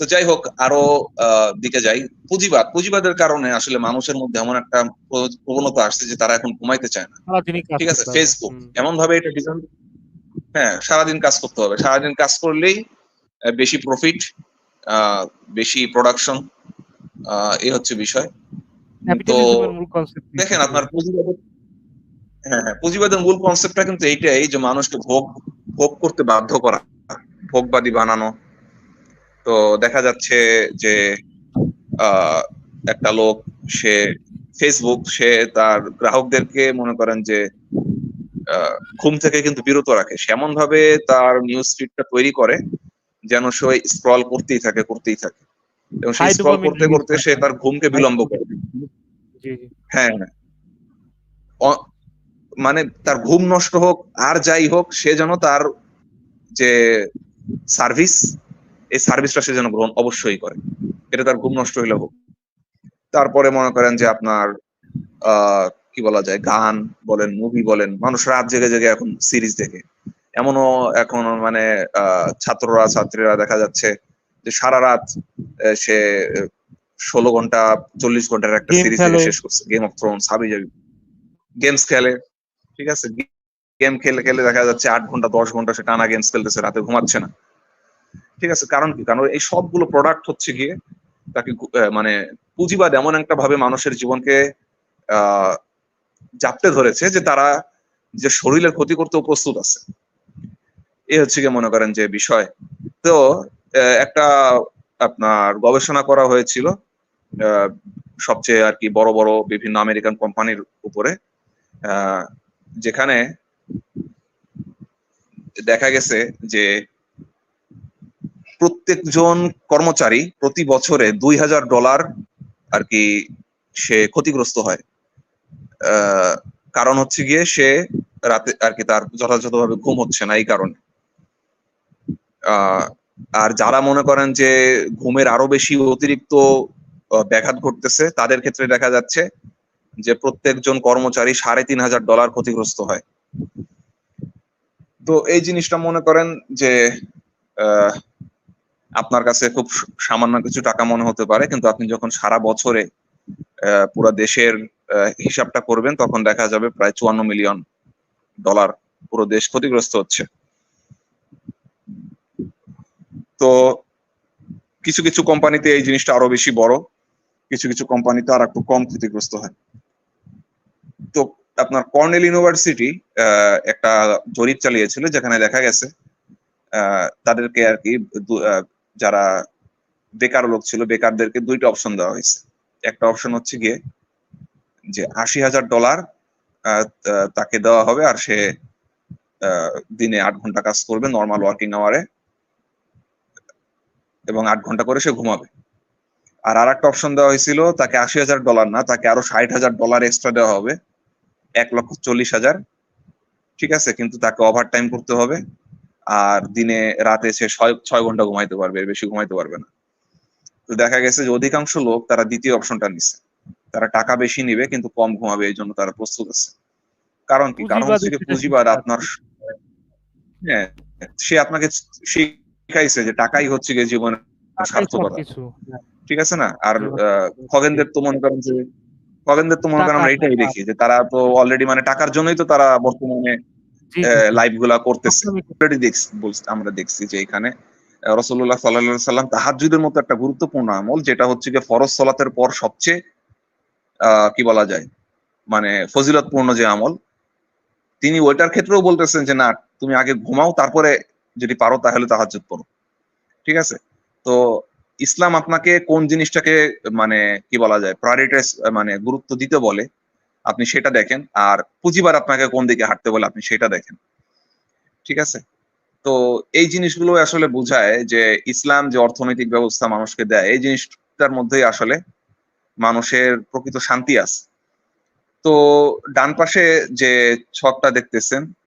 তো যাই হোক আরও আহ, দিকে যাই। পুঁজিবাদ পুঁজিবাদের কারণে আসলে মানুষের মধ্যে এমন একটা প্রবণতা আসছে যে তারা এখন ঘুমাইতে চায় না। ঠিক আছে? ফেসবুক এমন ভাবে এটা ডিজাইন হ্যাঁ সারাদিন কাজ করতে হবে। সারাদিন কাজ করলেই বেশি প্রফিট বেশি প্রোডাকশন এই হচ্ছে বিষয়। তো দেখেন আপনার পুঁজিবাদের হ্যাঁ হ্যাঁ পুঁজিবাদের মূল কনসেপ্টটা কিন্তু এইটাই যে মানুষকে ভোগ ভোগ করতে বাধ্য করা ভোগবাদী বানানো তো দেখা যাচ্ছে যে একটা লোক সে ফেসবুক সে তার গ্রাহকদেরকে মনে করেন যে ঘুম থেকে কিন্তু বিরত রাখে। সে এমন ভাবে তার নিউজ ফিডটা তৈরি করে যেন সে স্ক্রল করতেই থাকে করতেই থাকে। এবং সে স্ক্রল করতে করতে সে তার ঘুমকে বিলম্ব করে। হ্যাঁ হ্যাঁ। মানে তার ঘুম নষ্ট হোক আর যাই হোক সে যেন তার যে সার্ভিস এই সার্ভিসটা সে যেন গ্রহণ অবশ্যই করে। এটা তার ঘুম নষ্ট হইলে হোক। তারপরে মনে করেন যে আপনার আহ কি বলা যায় গান বলেন মুভি বলেন মানুষ রাত জেগে জেগে এখন সিরিজ দেখে। এমনও এখন মানে ছাত্ররা ছাত্রীরা দেখা যাচ্ছে যে সারা রাত সে ষোলো ঘণ্টা চল্লিশ ঘণ্টার একটা সিরিজ শেষ করছে। গেম অফ থ্রোনস হাবি যাবি গেমস খেলে ঠিক আছে? গেম খেলে খেলে দেখা যাচ্ছে আট ঘণ্টা দশ ঘণ্টা সে টানা গেমস খেলতেছে রাতে ঘুমাচ্ছে না। ঠিক আছে, কারণ কি? কারণ এই সবগুলো প্রোডাক্ট হচ্ছে গিয়ে তাকে মানে পুঁজিবাদ এমন একটা ভাবে মানুষের জীবনকে জাপতে ধরেছে যে তারা যে শরীরের ক্ষতি করতেও প্রস্তুত আছে। এই হচ্ছে গিয়ে মনে করেন যে বিষয়। তো একটা আপনার গবেষণা করা হয়েছিল সবচেয়ে আর কি বড় বড় বিভিন্ন আমেরিকান কোম্পানির উপরে যেখানে দেখা গেছে যে প্রত্যেকজন কর্মচারী প্রতি বছরে দুই হাজার ডলার আর কি সে ক্ষতিগ্রস্ত হয়। কারণ হচ্ছে গিয়ে সে রাতে আর কি তার যথাযথভাবে ঘুম হচ্ছে না এই কারণে। আর যারা মনে করেন যে ঘুমের আরও বেশি অতিরিক্ত ব্যাঘাত ঘটতেছে তাদের ক্ষেত্রে দেখা যাচ্ছে যে প্রত্যেকজন কর্মচারী সাড়ে তিন হাজার ডলার ক্ষতিগ্রস্ত হয়। তো এই জিনিসটা মনে করেন যে আহ, আপনার কাছে খুব সামান্য কিছু টাকা মনে হতে পারে, কিন্তু আপনি যখন সারা বছরে পুরো দেশের হিসাবটা করবেন, তখন দেখা যাবে প্রায় চুয়ান্ন মিলিয়ন ডলার পুরো দেশ ক্ষতিগ্রস্ত হচ্ছে। তো কিছু কিছু কোম্পানিতে এই জিনিসটা আরও বেশি বড়, কিছু কিছু কোম্পানিতে আর একটু কম ক্ষতিগ্রস্ত হয়। তো আপনার কর্নেল ইউনিভার্সিটি একটা জরিপ চালিয়েছিল, যেখানে দেখা গেছে তাদেরকে আর কি যারা বেকার লোক ছিল, বেকারদেরকে দুইটা অপশন দেওয়া হয়েছে। একটা অপশন হচ্ছে গিয়ে যে আশি হাজার ডলার তাকে দেওয়া হবে আর সে দিনে আট ঘণ্টা কাজ করবে নর্মাল ওয়ার্কিং আওয়ারে এবং আট ঘণ্টা করে সে ঘুমাবে। আর আর একটা অপশন দেওয়া হয়েছিল, তাকে আশি হাজার ডলার না, তাকে আরও ষাট হাজার ডলার এক্সট্রা দেওয়া হবে। এক লক্ষ চল্লিশ হাজার, ঠিক আছে? কিন্তু তাকে ওভার টাইম করতে হবে। আর দিনে রাতে সে ছয় ঘণ্টা ঘুমাইতে পারবে বেশি ঘুমাইতে পারবে না। তো দেখা গেছে যে অধিকাংশ লোক তারা দ্বিতীয় অপশনটা নিচ্ছে তারা টাকা বেশি নিবে কিন্তু কম ঘুমাবে এই জন্য তারা প্রস্তুত আছে। কারণ কি? কারণ হচ্ছে পুঁজিবাদ আপনার হ্যাঁ সে আপনাকে শিখাইছে যে টাকাই হচ্ছে গিয়ে জীবনের সার্থকতা ঠিক আছে না? আর খগেনদের তো মনে করেন যে খগেনদের তো মনে করেন আমরা এটাই দেখি যে তারা তো অলরেডি মানে টাকার জন্যই তো তারা বর্তমানে লাইভগুলা করতেছে। আমরা দেখছি যে এখানে রসল্লাহ সাল্লাহ সাল্লাম তাহাজুদের মতো একটা গুরুত্বপূর্ণ আমল যেটা হচ্ছে গিয়ে ফরজ সলাতের পর সবচেয়ে কি বলা যায়? মানে ফজিলতপূর্ণ যে আমল। তিনি ওইটার ক্ষেত্রেও বলতেছেন যে না তুমি আগে ঘুমাও তারপরে যদি পারো তাহলে তাহাজুদ পড়ো। ঠিক আছে? তো ইসলাম আপনাকে কোন জিনিসটাকে মানে কি বলা যায় প্রায়োরিটাইজ মানে গুরুত্ব দিতে বলে আপনি সেটা দেখেন। আর পুঁজিবার আপনাকে কোন দিকে হাঁটতে বলে আপনি সেটা দেখেন। ঠিক আছে? তো এই জিনিসগুলো আসলে বোঝায় যে ইসলাম যে অর্থনৈতিক ব্যবস্থা মানুষকে দেয়, এই জিনিসটার মধ্যেই আসলে মানুষের প্রকৃত শান্তি আছে। তো ডান পাশে যে ছকটা দেখতেছেন